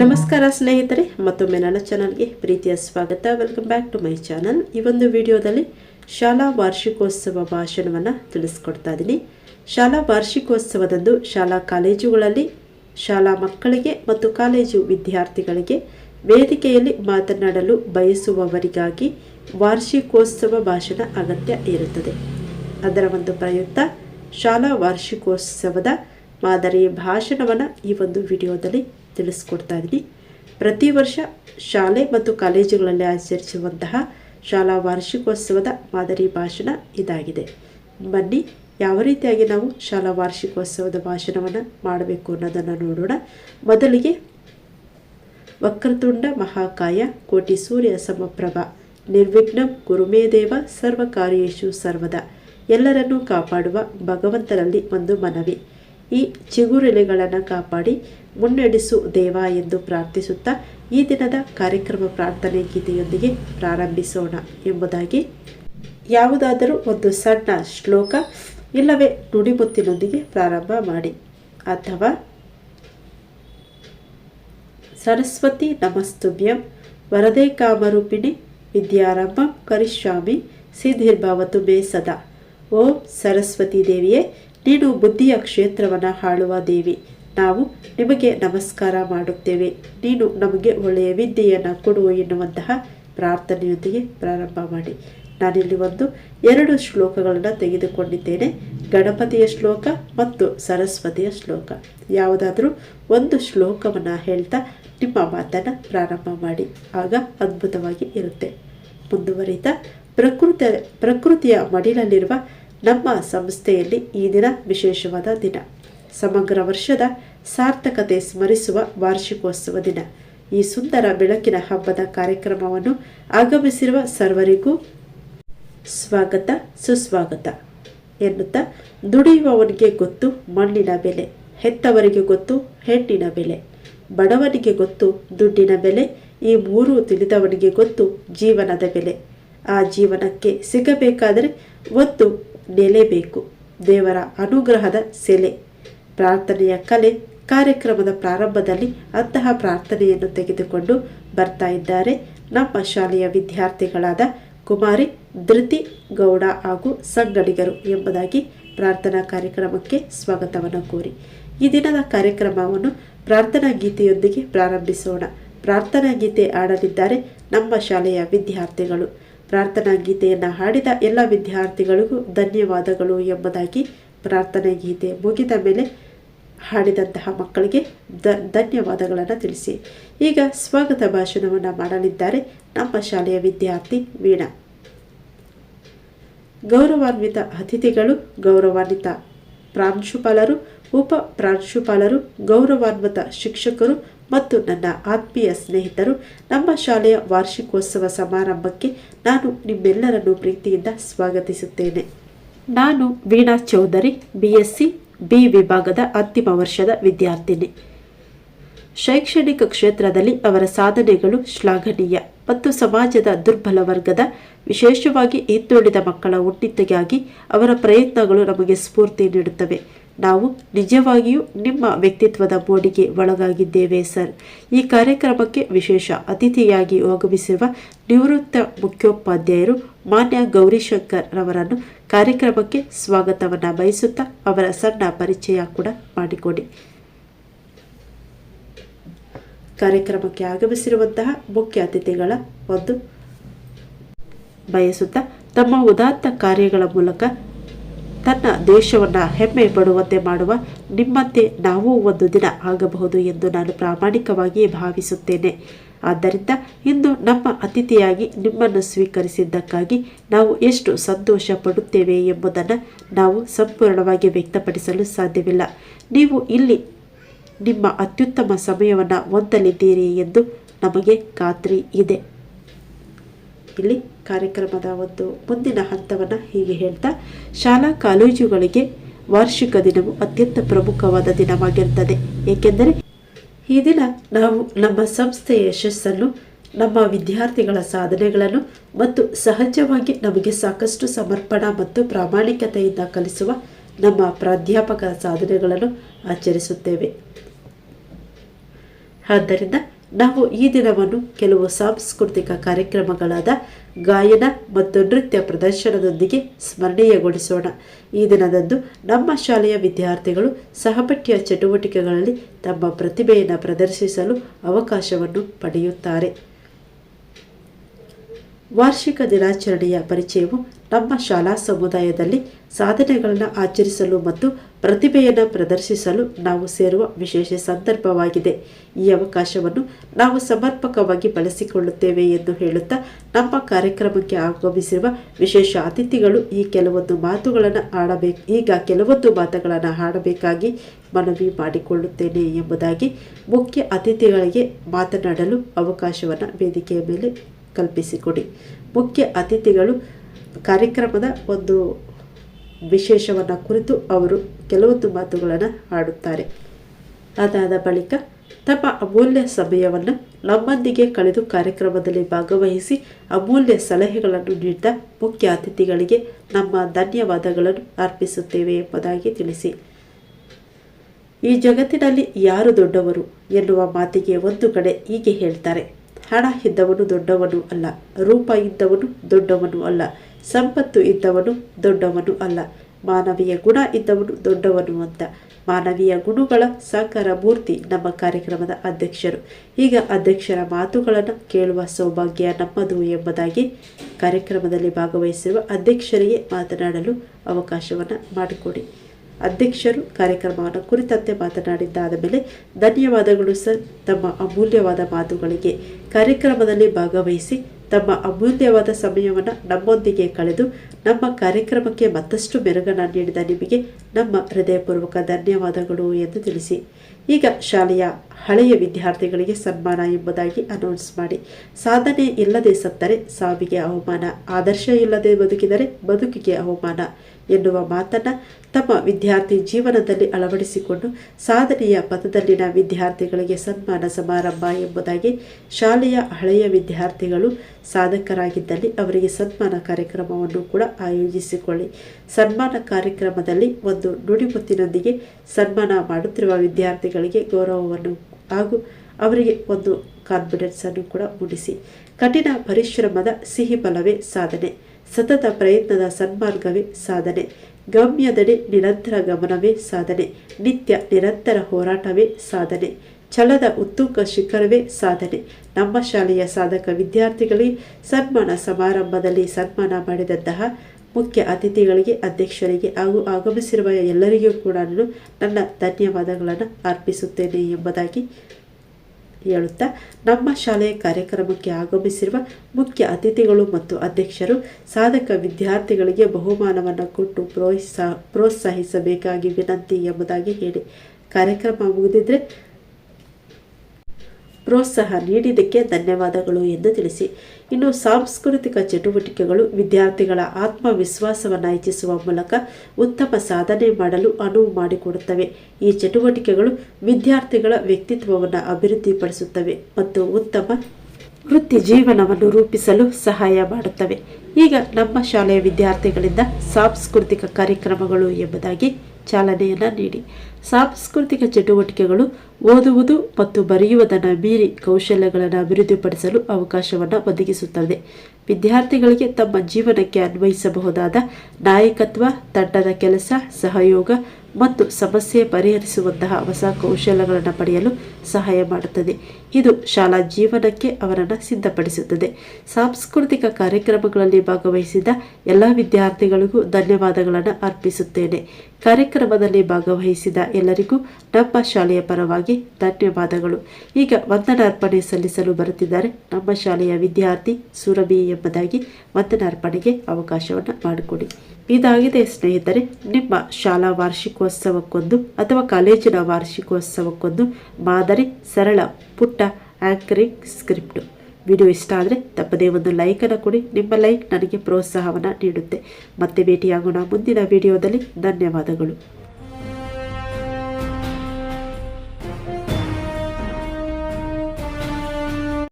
ನಮಸ್ಕಾರ ಸ್ನೇಹಿತರೆ, ಮತ್ತೊಮ್ಮೆ ನನ್ನ ಚಾನಲ್ಗೆ ಪ್ರೀತಿಯ ಸ್ವಾಗತ. Welcome back to my channel ಈ ಒಂದು ವಿಡಿಯೋದಲ್ಲಿ ಶಾಲಾ ವಾರ್ಷಿಕೋತ್ಸವ ಭಾಷಣವನ್ನು ತಿಳಿಸ್ಕೊಡ್ತಾ ಇದ್ದೀನಿ ಶಾಲಾ ವಾರ್ಷಿಕೋತ್ಸವದಂದು ಶಾಲಾ ಕಾಲೇಜುಗಳಲ್ಲಿ ಶಾಲಾ ಮಕ್ಕಳಿಗೆ ಮತ್ತು ಕಾಲೇಜು ವಿದ್ಯಾರ್ಥಿಗಳಿಗೆ ವೇದಿಕೆಯಲ್ಲಿ ಮಾತನಾಡಲು ಬಯಸುವವರಿಗಾಗಿ ವಾರ್ಷಿಕೋತ್ಸವ ಭಾಷಣ ಅಗತ್ಯ ಇರುತ್ತದೆ. ಅದರ ಒಂದು ಪ್ರಯುಕ್ತ ಶಾಲಾ ವಾರ್ಷಿಕೋತ್ಸವದ ಮಾದರಿ ಭಾಷಣವನ್ನು ಈ ಒಂದು ವಿಡಿಯೋದಲ್ಲಿ ತಿಳಿಸ್ಕೊಡ್ತಾ ಇದ್ದೀನಿ. ಪ್ರತಿ ವರ್ಷ ಶಾಲೆ ಮತ್ತು ಕಾಲೇಜುಗಳಲ್ಲಿ ಆಚರಿಸುವಂತಹ ಶಾಲಾ ವಾರ್ಷಿಕೋತ್ಸವದ ಮಾದರಿ ಭಾಷಣ ಇದಾಗಿದೆ. ಬನ್ನಿ, ಯಾವ ರೀತಿಯಾಗಿ ನಾವು ಶಾಲಾ ವಾರ್ಷಿಕೋತ್ಸವದ ಭಾಷಣವನ್ನು ಮಾಡಬೇಕು ಅನ್ನೋದನ್ನು ನೋಡೋಣ. ಮೊದಲಿಗೆ ವಕ್ರತುಂಡ ಮಹಾಕಾಯ ಕೋಟಿ ಸೂರ್ಯ ಸಮಪ್ರಭ, ನಿರ್ವಿಘ್ನಂ ಗುರುಮೇದೇವ ಸರ್ವಕಾರ್ಯೇಶು ಸರ್ವದ, ಎಲ್ಲರನ್ನೂ ಕಾಪಾಡುವ ಭಗವಂತನಲ್ಲಿ ಒಂದು ಮನವಿ. ಈ ಚಿಗುರೆಲೆಗಳನ್ನು ಕಾಪಾಡಿ ಮುನ್ನಡೆಸು ದೇವ ಎಂದು ಪ್ರಾರ್ಥಿಸುತ್ತಾ ಈ ದಿನದ ಕಾರ್ಯಕ್ರಮ ಪ್ರಾರ್ಥನೆ ಗೀತೆಯೊಂದಿಗೆ ಪ್ರಾರಂಭಿಸೋಣ ಎಂಬುದಾಗಿ. ಯಾವುದಾದರೂ ಒಂದು ಸಣ್ಣ ಶ್ಲೋಕ ಇಲ್ಲವೇ ನುಡಿಮುತ್ತಿನೊಂದಿಗೆ ಪ್ರಾರಂಭ ಮಾಡಿ. ಅಥವಾ ಸರಸ್ವತಿ ನಮಸ್ತುಭ್ಯಂ ವರದೆ ಕಾಮರೂಪಿಣಿ ವಿದ್ಯಾರಂಭಂ ಕರಿಷ್ಯಾಮಿ ಸಿದ್ಧಿರ್ಭಾವತು ಮೇ ಸದಾ. ಓಂ ಸರಸ್ವತಿ ದೇವಿಯೇ ನೀನು ಬುದ್ಧಿಯ ಕ್ಷೇತ್ರವನ್ನು ಆಳುವ ದೇವಿ. ನಾವು ನಿಮಗೆ ನಮಸ್ಕಾರ ಮಾಡುತ್ತೇವೆ. ನೀನು ನಮಗೆ ಒಳ್ಳೆಯ ವಿದ್ಯೆಯನ್ನು ಕೊಡು ಎನ್ನುವಂತಹ ಪ್ರಾರ್ಥನೆಯೊಂದಿಗೆ ಪ್ರಾರಂಭ ಮಾಡಿ. ನಾನಿಲ್ಲಿ ಒಂದು ಎರಡು ಶ್ಲೋಕಗಳನ್ನು ತೆಗೆದುಕೊಂಡಿದ್ದೇನೆ. ಗಣಪತಿಯ ಶ್ಲೋಕ ಮತ್ತು ಸರಸ್ವತಿಯ ಶ್ಲೋಕ. ಯಾವುದಾದರೂ ಒಂದು ಶ್ಲೋಕವನ್ನು ಹೇಳ್ತಾ ನಿಮ್ಮ ಮಾತನ್ನು ಪ್ರಾರಂಭ ಮಾಡಿ. ಆಗ ಅದ್ಭುತವಾಗಿ ಇರುತ್ತೆ. ಮುಂದುವರಿತಾ, ಪ್ರಕೃತಿ, ಪ್ರಕೃತಿಯ ಮಡಿಲಲ್ಲಿರುವ ನಮ್ಮ ಸಂಸ್ಥೆಯಲ್ಲಿ ಈ ದಿನ ವಿಶೇಷವಾದ ದಿನ. ಸಮಗ್ರ ವರ್ಷದ ಸಾರ್ಥಕತೆ ಸ್ಮರಿಸುವ ವಾರ್ಷಿಕೋತ್ಸವ ದಿನ. ಈ ಸುಂದರ ಬೆಳಕಿನ ಹಬ್ಬದ ಕಾರ್ಯಕ್ರಮವನ್ನು ಆಗಮಿಸಿರುವ ಸರ್ವರಿಗೂ ಸ್ವಾಗತ, ಸುಸ್ವಾಗತ. ಎನ್ನುತ್ತಾ, ದುಡಿಯುವವನಿಗೆ ಗೊತ್ತು, ಮಣ್ಣಿನ ಬೆಲೆ. ಹೆತ್ತವರಿಗೆ ಗೊತ್ತು, ಹೆಣ್ಣಿನ ಬೆಲೆ. ಬಡವನಿಗೆ ಗೊತ್ತು, ದುಡ್ಡಿನ ಬೆಲೆ. ಈ ಮೂರು ತಿಳಿದವನಿಗೆ ಗೊತ್ತು, ಜೀವನದ ಬೆಲೆ. ಆ ಜೀವನಕ್ಕೆ ಸಿಗಬೇಕಾದರೆ ಒಂದು ನೆಲೆ ಬೇಕು ದೇವರ ಅನುಗ್ರಹದ ಸೆಲೆ. ಪ್ರಾರ್ಥನೆಯ ಕಲೆ ಕಾರ್ಯಕ್ರಮದ ಪ್ರಾರಂಭದಲ್ಲಿ ಅಂತಹ ಪ್ರಾರ್ಥನೆಯನ್ನು ತೆಗೆದುಕೊಂಡು ಬರ್ತಾ ಇದ್ದಾರೆ. ನಮ್ಮ ಶಾಲೆಯ ವಿದ್ಯಾರ್ಥಿಗಳಾದ ಕುಮಾರಿ, ಧೃತಿ, ಗೌಡ ಹಾಗೂ ಸಂಗಡಿಗರು ಎಂಬುದಾಗಿ ಪ್ರಾರ್ಥನಾ ಕಾರ್ಯಕ್ರಮಕ್ಕೆ ಸ್ವಾಗತವನ್ನು ಕೋರಿ. ಈ ದಿನದ ಕಾರ್ಯಕ್ರಮವನ್ನು ಪ್ರಾರ್ಥನಾ ಗೀತೆಯೊಂದಿಗೆ ಪ್ರಾರಂಭಿಸೋಣ. ಪ್ರಾರ್ಥನಾ ಗೀತೆ ಆಡಲಿದ್ದಾರೆ ನಮ್ಮ ಶಾಲೆಯ ವಿದ್ಯಾರ್ಥಿಗಳು. ಪ್ರಾರ್ಥನಾ ಗೀತೆಯನ್ನು ಹಾಡಿದ ಎಲ್ಲ ವಿದ್ಯಾರ್ಥಿಗಳಿಗೂ ಧನ್ಯವಾದಗಳು ಎಂಬುದಾಗಿ ಪ್ರಾರ್ಥನಾ ಗೀತೆ ಮುಗಿದ ಮೇಲೆ ಹಾಡಿದಂತಹ ಮಕ್ಕಳಿಗೆ ದ ಧನ್ಯವಾದಗಳನ್ನು ತಿಳಿಸಿ. ಈಗ ಸ್ವಾಗತ ಭಾಷಣವನ್ನು ಮಾಡಲಿದ್ದಾರೆ ನಮ್ಮ ಶಾಲೆಯ ವಿದ್ಯಾರ್ಥಿ ವೀಣಾ. ಗೌರವಾನ್ವಿತ ಅತಿಥಿಗಳು, ಗೌರವಾನ್ವಿತ ಪ್ರಾಂಶುಪಾಲರು, ಉಪ ಪ್ರಾಂಶುಪಾಲರು, ಗೌರವಾನ್ವಿತ ಶಿಕ್ಷಕರು ಮತ್ತು ನನ್ನ ಆತ್ಮೀಯ ಸ್ನೇಹಿತರು, ನಮ್ಮ ಶಾಲೆಯ ವಾರ್ಷಿಕೋತ್ಸವ ಸಮಾರಂಭಕ್ಕೆ ನಾನು ನಿಮ್ಮೆಲ್ಲರನ್ನು ಪ್ರೀತಿಯಿಂದ ಸ್ವಾಗತಿಸುತ್ತೇನೆ. ನಾನು Veena Chaudhary B S C B ವಿಭಾಗದ ಅಂತಿಮ ವರ್ಷದ ವಿದ್ಯಾರ್ಥಿನಿ. ಶೈಕ್ಷಣಿಕ ಕ್ಷೇತ್ರದಲ್ಲಿ ಅವರ ಸಾಧನೆಗಳು ಶ್ಲಾಘನೀಯ ಮತ್ತು ಸಮಾಜದ ದುರ್ಬಲ ವರ್ಗದ, ವಿಶೇಷವಾಗಿ ಹಿಂದುಳಿದ ಮಕ್ಕಳ ಉನ್ನತಿಗಾಗಿ ಅವರ ಪ್ರಯತ್ನಗಳು ನಮಗೆ ಸ್ಫೂರ್ತಿ ನೀಡುತ್ತವೆ. ನಾವು ನಿಜವಾಗಿಯೂ ನಿಮ್ಮ ವ್ಯಕ್ತಿತ್ವದ ಮೋಡಿಗೆ ಒಳಗಾಗಿದ್ದೇವೆ, ಸರ್. ಈ ಕಾರ್ಯಕ್ರಮಕ್ಕೆ ವಿಶೇಷ ಅತಿಥಿಯಾಗಿ ಆಗಮಿಸಿರುವ ನಿವೃತ್ತ ಮುಖ್ಯೋಪಾಧ್ಯಾಯರು ಮಾನ್ಯ ಗೌರಿಶಂಕರ್ ರವರನ್ನು ಕಾರ್ಯಕ್ರಮಕ್ಕೆ ಸ್ವಾಗತವನ್ನು ಬಯಸುತ್ತಾ ಅವರ ಸಣ್ಣ ಪರಿಚಯ ಕೂಡ ಮಾಡಿಕೊಡಿ. ಕಾರ್ಯಕ್ರಮಕ್ಕೆ ಆಗಮಿಸಿರುವಂತಹ ಮುಖ್ಯ ಅತಿಥಿಗಳ ಒಂದು ಬಯಸುತ್ತಾ ತಮ್ಮ ಉದಾತ್ತ ಕಾರ್ಯಗಳ ಮೂಲಕ ತನ್ನ ದೇಶವನ್ನು ಹೆಮ್ಮೆ ಪಡುವಂತೆ ಮಾಡುವ ನಿಮ್ಮಂತೆ ನಾವೂ ಒಂದು ದಿನ ಆಗಬಹುದು ಎಂದು ನಾನು ಪ್ರಾಮಾಣಿಕವಾಗಿ ಭಾವಿಸುತ್ತೇನೆ. ಆದ್ದರಿಂದ ಇಂದು ನಮ್ಮ ಅತಿಥಿಯಾಗಿ ನಿಮ್ಮನ್ನು ಸ್ವೀಕರಿಸಿದ್ದಕ್ಕಾಗಿ ನಾವು ಎಷ್ಟು ಸಂತೋಷ ಪಡುತ್ತೇವೆ ಎಂಬುದನ್ನು ನಾವು ಸಂಪೂರ್ಣವಾಗಿ ವ್ಯಕ್ತಪಡಿಸಲು ಸಾಧ್ಯವಿಲ್ಲ. ನೀವು ಇಲ್ಲಿ ನಿಮ್ಮ ಅತ್ಯುತ್ತಮ ಸಮಯವನ್ನು ಹೊಂದಲಿದ್ದೀರಿ ಎಂದು ನಮಗೆ ಖಾತ್ರಿ ಇದೆ. ಇಲ್ಲಿ ಕಾರ್ಯಕ್ರಮದ ಒಂದು ಮುಂದಿನ ಹಂತವನ್ನು ಹೀಗೆ ಹೇಳ್ತಾ, ಶಾಲಾ ಕಾಲೇಜುಗಳಿಗೆ ವಾರ್ಷಿಕ ದಿನವು ಅತ್ಯಂತ ಪ್ರಮುಖವಾದ ದಿನವಾಗಿರ್ತದೆ ಏಕೆಂದರೆ ಈ ದಿನ ನಾವು ನಮ್ಮ ಸಂಸ್ಥೆಯ ಯಶಸ್ಸನ್ನು, ನಮ್ಮ ವಿದ್ಯಾರ್ಥಿಗಳ ಸಾಧನೆಗಳನ್ನು ಮತ್ತು ಸಹಜವಾಗಿ ನಮಗೆ ಸಾಕಷ್ಟು ಸಮರ್ಪಣಾ ಮತ್ತು ಪ್ರಾಮಾಣಿಕತೆಯಿಂದ ಕಲಿಸುವ ನಮ್ಮ ಪ್ರಾಧ್ಯಾಪಕರ ಸಾಧನೆಗಳನ್ನು ಆಚರಿಸುತ್ತೇವೆ. ಆದ್ದರಿಂದ ನಾವು ಈ ದಿನವನ್ನು ಕೆಲವು ಸಾಂಸ್ಕೃತಿಕ ಕಾರ್ಯಕ್ರಮಗಳಾದ ಗಾಯನ ಮತ್ತು ನೃತ್ಯ ಪ್ರದರ್ಶನದೊಂದಿಗೆ ಸ್ಮರಣೀಯಗೊಳಿಸೋಣ. ಈ ದಿನದಂದು ನಮ್ಮ ಶಾಲೆಯ ವಿದ್ಯಾರ್ಥಿಗಳು ಸಹಪಠ್ಯ ಚಟುವಟಿಕೆಗಳಲ್ಲಿ ತಮ್ಮ ಪ್ರತಿಭೆಯನ್ನು ಪ್ರದರ್ಶಿಸಲು ಅವಕಾಶವನ್ನು ಪಡೆಯುತ್ತಾರೆ. ವಾರ್ಷಿಕ ದಿನಾಚರಣೆಯ ಪರಿಚಯವು ನಮ್ಮ ಶಾಲಾ ಸಮುದಾಯದಲ್ಲಿ ಸಾಧನೆಗಳನ್ನು ಆಚರಿಸಲು ಮತ್ತು ಪ್ರತಿಭೆಯನ್ನು ಪ್ರದರ್ಶಿಸಲು ನಾವು ಸೇರುವ ವಿಶೇಷ ಸಂದರ್ಭವಾಗಿದೆ. ಈ ಅವಕಾಶವನ್ನು ನಾವು ಸಮರ್ಪಕವಾಗಿ ಬಳಸಿಕೊಳ್ಳುತ್ತೇವೆ ಎಂದು ಹೇಳುತ್ತಾ ನಮ್ಮ ಕಾರ್ಯಕ್ರಮಕ್ಕೆ ಆಗಮಿಸಿರುವ ವಿಶೇಷ ಅತಿಥಿಗಳು ಈ ಕೆಲವೊಂದು ಮಾತುಗಳನ್ನು ಆಡಬೇಕು, ಈಗ ಕೆಲವೊಂದು ಮಾತುಗಳನ್ನು ಹಾಡಬೇಕಾಗಿ ಮನವಿ ಮಾಡಿಕೊಳ್ಳುತ್ತೇನೆ ಎಂಬುದಾಗಿ ಮುಖ್ಯ ಅತಿಥಿಗಳಿಗೆ ಮಾತನಾಡಲು ಅವಕಾಶವನ್ನು ವೇದಿಕೆಯ ಮೇಲೆ ಕಲ್ಪಿಸಿಕೊಡಿ. ಮುಖ್ಯ ಅತಿಥಿಗಳು ಕಾರ್ಯಕ್ರಮದ ಒಂದು ವಿಶೇಷವನ್ನು ಕುರಿತು ಅವರು ಕೆಲವೊಂದು ಮಾತುಗಳನ್ನು ಆಡುತ್ತಾರೆ ಅದಾದ ಬಳಿಕ ತಮ್ಮ ಅಮೂಲ್ಯ ಸಮಯವನ್ನು ನಮ್ಮೊಂದಿಗೆ ಕಳೆದು ಕಾರ್ಯಕ್ರಮದಲ್ಲಿ ಭಾಗವಹಿಸಿ ಅಮೂಲ್ಯ ಸಲಹೆಗಳನ್ನು ನೀಡಿದ ಮುಖ್ಯ ಅತಿಥಿಗಳಿಗೆ ನಮ್ಮ ಧನ್ಯವಾದಗಳನ್ನು ಅರ್ಪಿಸುತ್ತೇವೆ ಎಂಬುದಾಗಿ ತಿಳಿಸಿ. ಈ ಜಗತ್ತಿನಲ್ಲಿ ಯಾರು ದೊಡ್ಡವರು ಎನ್ನುವ ಮಾತಿಗೆ ಒಂದು ಕಡೆ ಹೀಗೆ ಹೇಳ್ತಾರೆ. ಹಣ ಇದ್ದವನು ದೊಡ್ಡವನು ಅಲ್ಲ, ರೂಪ ಇದ್ದವನು ದೊಡ್ಡವನು ಅಲ್ಲ, ಸಂಪತ್ತು ಇದ್ದವನು ದೊಡ್ಡವನು ಅಲ್ಲ, ಮಾನವೀಯ ಗುಣ ಇದ್ದವನು ದೊಡ್ಡವನು ಅಂತ. ಮಾನವೀಯ ಗುಣಗಳ ಸಾಕಾರ ಮೂರ್ತಿ ನಮ್ಮ ಕಾರ್ಯಕ್ರಮದ ಅಧ್ಯಕ್ಷರು. ಈಗ ಅಧ್ಯಕ್ಷರ ಮಾತುಗಳನ್ನು ಕೇಳುವ ಸೌಭಾಗ್ಯ ನಮ್ಮದು ಎಂಬುದಾಗಿ ಕಾರ್ಯಕ್ರಮದಲ್ಲಿ ಭಾಗವಹಿಸಿರುವ ಅಧ್ಯಕ್ಷರಿಗೆ ಮಾತನಾಡಲು ಅವಕಾಶವನ್ನು ಮಾಡಿಕೊಡಿ. ಅಧ್ಯಕ್ಷರು ಕಾರ್ಯಕ್ರಮವನ್ನು ಕುರಿತಂತೆ ಮಾತನಾಡಿದ್ದಾದ ಮೇಲೆ ಧನ್ಯವಾದಗಳು ಸರ್. ತಮ್ಮ ಅಮೂಲ್ಯವಾದ ಮಾತುಗಳಿಗೆ ಕಾರ್ಯಕ್ರಮದಲ್ಲಿ ಭಾಗವಹಿಸಿ ತಮ್ಮ ಅಮೂಲ್ಯವಾದ ಸಮಯವನ್ನು ನಮ್ಮೊಂದಿಗೆ ಕಳೆದು ನಮ್ಮ ಕಾರ್ಯಕ್ರಮಕ್ಕೆ ಮತ್ತಷ್ಟು ಮೆರುಗನ್ನು ನೀಡಿದ ನಿಮಗೆ ನಮ್ಮ ಹೃದಯಪೂರ್ವಕ ಧನ್ಯವಾದಗಳು ಎಂದು ತಿಳಿಸಿ. ಈಗ ಶಾಲೆಯ ಹಳೆಯ ವಿದ್ಯಾರ್ಥಿಗಳಿಗೆ ಸನ್ಮಾನ ಎಂಬುದಾಗಿ ಅನೌನ್ಸ್ ಮಾಡಿ. ಸಾಧನೆ ಇಲ್ಲದೆ ಸತ್ತರೆ ಸಾವಿಗೆ ಅವಮಾನ, ಆದರ್ಶ ಇಲ್ಲದೆ ಬದುಕಿದರೆ ಬದುಕಿಗೆ ಅವಮಾನ ಎನ್ನುವ ಮಾತನ್ನು ತಮ್ಮ ವಿದ್ಯಾರ್ಥಿ ಜೀವನದಲ್ಲಿ ಅಳವಡಿಸಿಕೊಂಡು ಸಾಧನೆಯ ಪಥದಲ್ಲಿನ ವಿದ್ಯಾರ್ಥಿಗಳಿಗೆ ಸನ್ಮಾನ ಸಮಾರಂಭ ಎಂಬುದಾಗಿ ಶಾಲೆಯ ಹಳೆಯ ವಿದ್ಯಾರ್ಥಿಗಳು ಸಾಧಕರಾಗಿದ್ದಲ್ಲಿ ಅವರಿಗೆ ಸನ್ಮಾನ ಕಾರ್ಯಕ್ರಮವನ್ನು ಕೂಡ ಆಯೋಜಿಸಿಕೊಳ್ಳಿ. ಸನ್ಮಾನ ಕಾರ್ಯಕ್ರಮದಲ್ಲಿ ಒಂದು ನುಡಿಮುತ್ತಿನೊಂದಿಗೆ ಸನ್ಮಾನ ಮಾಡುತ್ತಿರುವ ವಿದ್ಯಾರ್ಥಿಗಳಿಗೆ ಗೌರವವನ್ನು ಹಾಗೂ ಅವರಿಗೆ ಒಂದು ಕಾನ್ಫಿಡೆನ್ಸನ್ನು ಕೂಡ ಮೂಡಿಸಿ. ಕಠಿಣ ಪರಿಶ್ರಮದ ಸಿಹಿ ಫಲವೇ ಸಾಧನೆ. ಸತತ ಪ್ರಯತ್ನದ ಸನ್ಮಾರ್ಗವೇ ಸಾಧನೆ. ಗಮ್ಯದಡೆ ನಿರಂತರ ಗಮನವೇ ಸಾಧನೆ. ನಿತ್ಯ ನಿರಂತರ ಹೋರಾಟವೇ ಸಾಧನೆ. ಛಲದ ಉತ್ತುಂಗ ಶಿಖರವೇ ಸಾಧನೆ. ನಮ್ಮ ಶಾಲೆಯ ಸಾಧಕ ವಿದ್ಯಾರ್ಥಿಗಳಿಗೆ ಸನ್ಮಾನ ಸಮಾರಂಭದಲ್ಲಿ ಸನ್ಮಾನ ಮಾಡಿದಂತಹ ಮುಖ್ಯ ಅತಿಥಿಗಳಿಗೆ, ಅಧ್ಯಕ್ಷರಿಗೆ ಹಾಗೂ ಆಗಮಿಸಿರುವ ಎಲ್ಲರಿಗೂ ಕೂಡ ನಾನು ನನ್ನ ಧನ್ಯವಾದಗಳನ್ನು ಅರ್ಪಿಸುತ್ತೇನೆ ಎಂಬುದಾಗಿ ಹೇಳುತ್ತಾ, ನಮ್ಮ ಶಾಲೆಯ ಕಾರ್ಯಕ್ರಮಕ್ಕೆ ಆಗಮಿಸಿರುವ ಮುಖ್ಯ ಅತಿಥಿಗಳು ಮತ್ತು ಅಧ್ಯಕ್ಷರು ಸಾಧಕ ವಿದ್ಯಾರ್ಥಿಗಳಿಗೆ ಬಹುಮಾನವನ್ನು ಕೊಟ್ಟು ಪ್ರೋತ್ಸಾಹ ಪ್ರೋತ್ಸಾಹಿಸಬೇಕಾಗಿ ವಿನಂತಿ ಎಂಬುದಾಗಿ ಹೇಳಿ. ಕಾರ್ಯಕ್ರಮ ಮುಗಿದಿದ್ರೆ ಪ್ರೋತ್ಸಾಹ ನೀಡಿದ್ದಕ್ಕೆ ಧನ್ಯವಾದಗಳು ಎಂದು ತಿಳಿಸಿ. ಇನ್ನು ಸಾಂಸ್ಕೃತಿಕ ಚಟುವಟಿಕೆಗಳು ವಿದ್ಯಾರ್ಥಿಗಳ ಆತ್ಮವಿಶ್ವಾಸವನ್ನು ಹೆಚ್ಚಿಸುವ ಮೂಲಕ ಉತ್ತಮ ಸಾಧನೆ ಮಾಡಲು ಅನುವು ಮಾಡಿಕೊಡುತ್ತವೆ. ಈ ಚಟುವಟಿಕೆಗಳು ವಿದ್ಯಾರ್ಥಿಗಳ ವ್ಯಕ್ತಿತ್ವವನ್ನು ಅಭಿವೃದ್ಧಿಪಡಿಸುತ್ತವೆ ಮತ್ತು ಉತ್ತಮ ವೃತ್ತಿ ಜೀವನವನ್ನು ರೂಪಿಸಲು ಸಹಾಯ ಮಾಡುತ್ತವೆ. ಈಗ ನಮ್ಮ ಶಾಲೆಯ ವಿದ್ಯಾರ್ಥಿಗಳಿಂದ ಸಾಂಸ್ಕೃತಿಕ ಕಾರ್ಯಕ್ರಮಗಳು ಎಂಬುದಾಗಿ ಚಾಲನೆಯನ್ನು ನೀಡಿ. ಸಾಂಸ್ಕೃತಿಕ ಚಟುವಟಿಕೆಗಳು ಓದುವುದು ಮತ್ತು ಬರೆಯುವುದನ್ನು ಮೀರಿ ಕೌಶಲ್ಯಗಳನ್ನು ಅಭಿವೃದ್ಧಿಪಡಿಸಲು ಅವಕಾಶವನ್ನು ಒದಗಿಸುತ್ತದೆ. ವಿದ್ಯಾರ್ಥಿಗಳಿಗೆ ತಮ್ಮ ಜೀವನಕ್ಕೆ ಅನ್ವಯಿಸಬಹುದಾದ ನಾಯಕತ್ವ, ತಂಡದ ಕೆಲಸ, ಸಹಯೋಗ ಮತ್ತು ಸಮಸ್ಯೆ ಪರಿಹರಿಸುವಂತಹ ಹೊಸ ಕೌಶಲ್ಯಗಳನ್ನು ಪಡೆಯಲು ಸಹಾಯ ಮಾಡುತ್ತದೆ. ಇದು ಶಾಲಾ ಜೀವನಕ್ಕೆ ಅವರನ್ನು ಸಿದ್ಧಪಡಿಸುತ್ತದೆ. ಸಾಂಸ್ಕೃತಿಕ ಕಾರ್ಯಕ್ರಮಗಳಲ್ಲಿ ಭಾಗವಹಿಸಿದ ಎಲ್ಲ ವಿದ್ಯಾರ್ಥಿಗಳಿಗೂ ಧನ್ಯವಾದಗಳನ್ನು ಅರ್ಪಿಸುತ್ತೇನೆ. ಕಾರ್ಯಕ್ರಮದಲ್ಲಿ ಭಾಗವಹಿಸಿದ ಎಲ್ಲರಿಗೂ ನಮ್ಮ ಶಾಲೆಯ ಪರವಾಗಿ ಧನ್ಯವಾದಗಳು. ಈಗ ವಂದನಾರ್ಪಣೆ ಸಲ್ಲಿಸಲು ಬರುತ್ತಿದ್ದಾರೆ ನಮ್ಮ ಶಾಲೆಯ ವಿದ್ಯಾರ್ಥಿ ಸುರಭಿ ಎಂಬುದಾಗಿ ವಂದನಾರ್ಪಣೆಗೆ ಅವಕಾಶವನ್ನು ಮಾಡಿಕೊಡಿ. ಇದಾಗಿದೆ ಸ್ನೇಹಿತರೆ, ನಿಮ್ಮ ಶಾಲಾ ವಾರ್ಷಿಕೋತ್ಸವಕ್ಕೊಂದು ಅಥವಾ ಕಾಲೇಜಿನ ವಾರ್ಷಿಕೋತ್ಸವಕ್ಕೊಂದು ಮಾದರಿ, ಸರಳ, ಪುಟ್ಟ ಆ್ಯಂಕರಿಂಗ್ ಸ್ಕ್ರಿಪ್ಟು. ವಿಡಿಯೋ ಇಷ್ಟ ಆದರೆ ತಪ್ಪದೇ ಒಂದು ಲೈಕನ್ನು ಕೊಡಿ. ನಿಮ್ಮ ಲೈಕ್ ನನಗೆ ಪ್ರೋತ್ಸಾಹವನ್ನು ನೀಡುತ್ತೆ. ಮತ್ತೆ ಭೇಟಿಯಾಗೋಣ ಮುಂದಿನ ವಿಡಿಯೋದಲ್ಲಿ. ಧನ್ಯವಾದಗಳು.